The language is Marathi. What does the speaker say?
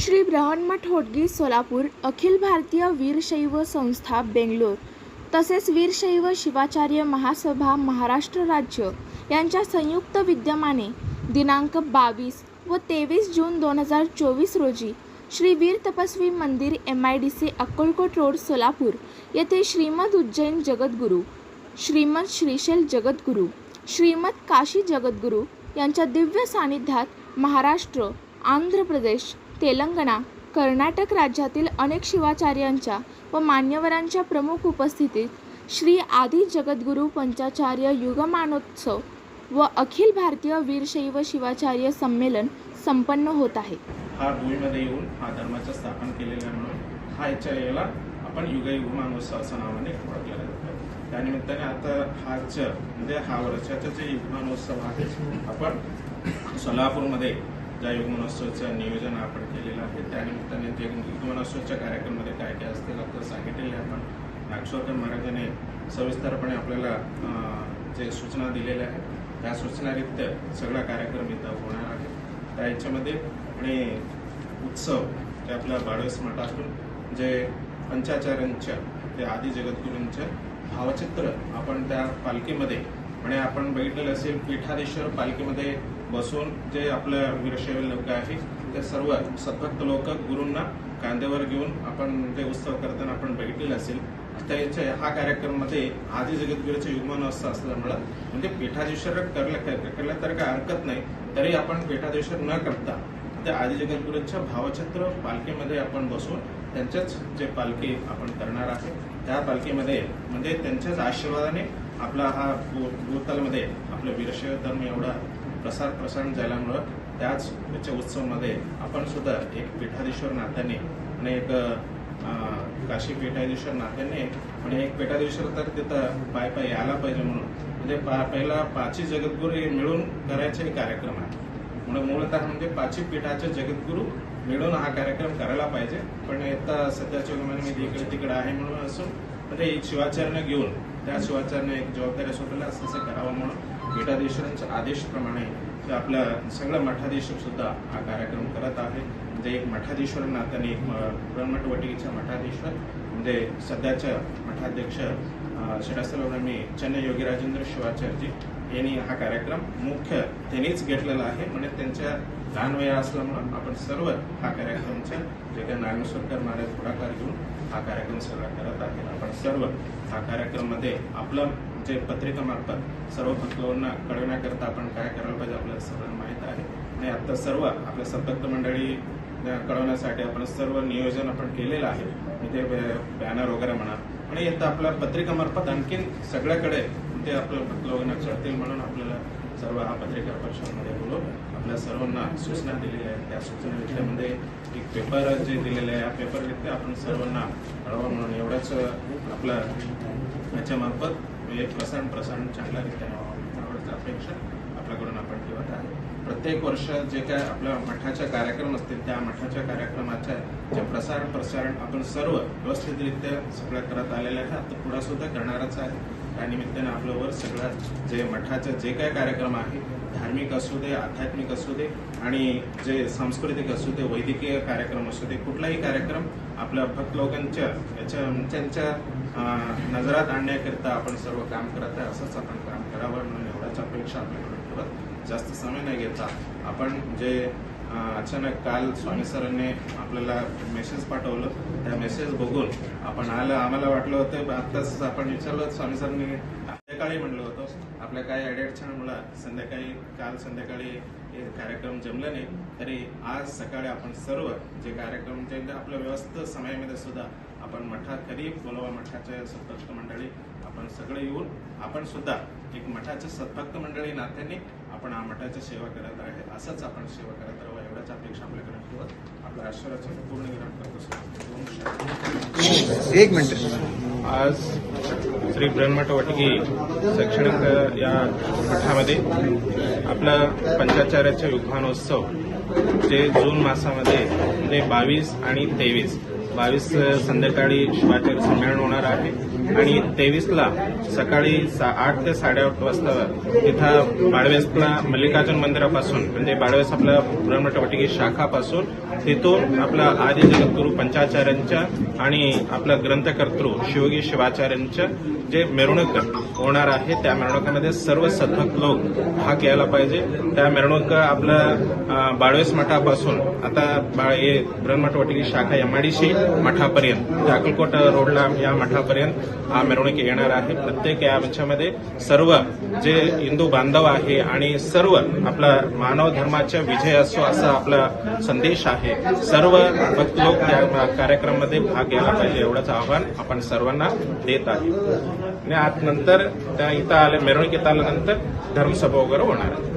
श्री ब्रहन्मठ ठोटगी सोलापूर अखिल भारतीय वीरशैव संस्था बेंगलोर. तसेच वीरशैव शिवाचार्य महासभा महाराष्ट्र राज्य यांच्या संयुक्त विद्यमाने दिनांक बावीस व तेवीस जून दोन हजार चोवीस रोजी श्री वीर तपस्वी मंदिर M I D C Akkalkot road Solapur येथे श्रीमद उज्जैन जगद्गुरू श्रीमद श्रीशैल जगद्गुरू श्रीमद काशी जगद्गुरू यांच्या दिव्य सानिध्यात महाराष्ट्र आंध्र प्रदेश तेलंगणा कर्नाटक राज्यातील अनेक शिवाचार्यांच्या व मान्यवरांच्या प्रमुख उपस्थितीत श्री आदी जगद्गुरू पंचाचार्य युगमानोत्सव व अखिल भारतीय वीरशैव शिवाचार्य संमेलन संपन्न होत आहे. हा भूमीमध्ये येऊन हा धर्माचं स्थापन केलेला म्हणून हा याच्या याला आपण युगयुग मानोत्सव असं नावाने ओळखलेला जातो. त्यानिमित्ताने आता हाच म्हणजे हा वर्षाचा जे युगमानोत्सव आहे आपण सोलापूरमध्ये ज्या युगमहोत्सवाचं नियोजन आपण केलेलं आहे. त्यानिमित्ताने ते युगमहोत्सवाच्या कार्यक्रमामध्ये काय काय असतील आपलं सांगितलेलं आहे आपण. नागेश्वरकर महाराजांनी सविस्तरपणे आपल्याला जे सूचना दिलेल्या आहेत त्या सूचनारित्य सगळा कार्यक्रम इथं होणार आहे. त्या याच्यामध्ये आणि उत्सव ते आपल्या बाळवेस मठातून जे पंचाचार्यांच्या ते आदी जगद्गुरूंच्या भावचित्र आपण त्या पालखीमध्ये म्हणजे आपण बघितलेलं असेल पीठाधीश्वर पालखीमध्ये बसून जे आपलं वीरशैव लोक आहे ते सर्व सद्भक्त लोक गुरूंना कांद्यावर घेऊन आपण ते उत्सव करताना आपण बघितलेलं असेल. त्याच्या हा कार्यक्रमामध्ये आधी जगद्गुरूचे युगमहोत्सव असल्यामुळं म्हणजे पीठाधीश्वर करलं केलं तर काय हरकत नाही तरी आपण पीठाधीश्वर न करता त्या आदि जगद्गुरूंच्या भावचित्र पालखीमध्ये आपण बसून त्यांच्याच जे पालखी आपण करणार आहे त्या पालखीमध्ये म्हणजे त्यांच्याच आशीर्वादाने आपला हा भू- आपलं वीरशैव धर्म एवढा प्रसार प्रसारण झाल्यामुळं त्याच त्याच्या उत्सवामध्ये आपण सुद्धा एक पीठाधीश्वर नात्याने आणि एक काशी पीठाधीश्वर नात्याने आणि एक पीठाधीश्वर तर तिथं पाय पाय यायला पाहिजे म्हणून. म्हणजे पा पहिला पाची जगद्गुरू हे मिळून करायचे एक कार्यक्रम आहे. म्हणून मूलतः म्हणजे पाची पीठाचे जगद्गुरू मिळून हा कार्यक्रम करायला पाहिजे. पण आता सध्याच्या मी इकडे तिकडे आहे म्हणून असून म्हणजे एक शिवाचार्य घेऊन त्या शिवाचार्याने एक जबाबदारी स्वतःला असं करावं म्हणून पीठाधीशांच्या आदेशप्रमाणे ते आपल्या सगळं मठाधीश सुद्धा हा कार्यक्रम करत आहे. म्हणजे एक मठाधीश्वर नात्याने एक ब्रह्मटवटिकेच्या मठाधीश्वर म्हणजे सध्याच्या मठाध्यक्ष श्रीरास्त्रमी चन्न योगीराजेंद्र शिवाचार्यजी यांनी हा कार्यक्रम मुख्य त्यांनीच घेतलेला आहे. म्हणजे त्यांच्या लहान वया असल्यामुळं आपण सर्व हा कार्यक्रमच्या जे काही नारायणस्वरकर महाराज पुढाकार घेऊन हा कार्यक्रम साजरा करत आहे. आपण सर्व हा कार्यक्रममध्ये आपलं जे पत्रिकामार्फत सर्व भक्तांना कळवण्याकरता आपण काय करायला पाहिजे आपल्याला सर्वांना माहीत आहे. आणि आता सर्व आपल्या सतत मंडळी कळवण्यासाठी आपण सर्व नियोजन आपण केलेलं आहे म्हणजे बॅनर वगैरे म्हणा. आणि आता आपल्या पत्रिकामार्फत आणखीन सगळ्याकडे ते आपल्या भक्त लोकांना कळतील म्हणून आपल्याला सर्व हा पत्रिका परिषदमध्ये बोलून आपल्या सर्वांना सूचना दिलेल्या आहेत. त्या सूचनेमध्ये एक पेपर जे दिलेले आहे या पेपररित्या आपण सर्वांना कळवा म्हणून एवढंच आपला याच्यामार्फत एक प्रसारण प्रसारण चांगल्यारीत्या व्हावं एवढंच अपेक्षा आपल्याकडून आपण ठेवत आहे. प्रत्येक वर्ष जे काय आपल्या मठाच्या कार्यक्रम असतील त्या मठाच्या कार्यक्रमाच्या जे प्रसारण प्रसारण आपण सर्व व्यवस्थितरित्या सगळं करत आलेल्या आहे आता पुढे सुद्धा करणारच आहे. त्या निमित्ताने आपल्यावर सगळं जे मठाचं जे काय कार्यक्रम आहे धार्मिक असू दे आध्यात्मिक असू दे आणि जे सांस्कृतिक असू दे वैद्यकीय कार्यक्रम असू दे कुठलाही कार्यक्रम आपल्या भक्त लोकांच्या याच्या त्यांच्या नजरात आणण्याकरिता आपण सर्व काम करत आहे असंच आपण काम करावं म्हणून एवढ्याच अपेक्षा आपल्याकडून ठेवत जास्त समय नाही घेता आपण जे अचानक काल स्वामी सरांनी आपल्याला मेसेज पाठवलं. त्या मेसेज बघून आपण आलं आम्हाला वाटलं होतं आत्ताच आपण विचारलं स्वामी सरांनी संध्याकाळी म्हटलं होतं. आपल्या काही अडचणीमुळे संध्याकाळी काल संध्याकाळी हे कार्यक्रम जमला नाही. तरी आज सकाळी आपण सर्व जे कार्यक्रम जे आपल्या व्यवस्थित समयामध्ये सुद्धा आपण मठात करीब बोलावा मठाच्या सद्भक्त मंडळी आपण सगळे येऊन आपण सुद्धा एक मठाच्या सद्भक्त मंडळी नात्याने आपण मठाची सेवा करत आहे असंच आपण सेवा करत राहावं एवढ्याच अपेक्षा आपल्याकडे ठेवत आपल्या आश्चर्याचं पूर्ण विराम करतो. एक मिनिट आज श्री ब्रह्मठ वटगी शैक्षणिक या मठामध्ये आपलं पंचाचार्याचे युगमानोत्सव जे जून मासामध्ये म्हणजे बावीस आणि तेवीस बावीस संध्याकाळी शिवाचार्य संमेलन होणार आहे. आणि तेवीसला सकाळी सा- आठ ते साडेआठ वाजता तिथं बाळवेसला मल्लिकार्जुन मंदिरापासून म्हणजे बाळवेस आपल्या ब्रह्मटवाटिकी शाखापासून तिथून आपला आदि जगद्गुरू पंचाचार्यांच्या आणि आपला ग्रंथकर्तृ शिवगी शिवाचार्यांच्या जे मिरवणूक होणार आहे त्या मिरवणुकामध्ये सर्व सतत लोक भाग घ्यायला पाहिजे. त्या मिरवणूक आपल्या बाळवेस मठापासून आता बा- हे ब्रह्मटवाटिकी शाखा एमआयडीसी मठापर्यंत. म्हणजे अक्कलकोट रोडला या मठापर्यंत हा मिरवणूक येणार आहे. प्रत्येक या याच्यामध्ये सर्व जे हिंदू बांधव आहे आणि सर्व आपला मानव धर्माचा विजय असो असा आपला संदेश आहे. सर्व भक्त लोक त्या कार्यक्रमामध्ये भाग घ्यायला पाहिजे एवढंच आव्हान आपण सर्वांना देत आहे. आणि आत नंतर त्या इथं आल्या मिरवणुकीत आल्यानंतर धर्मसभा वगैरे होणार आहे.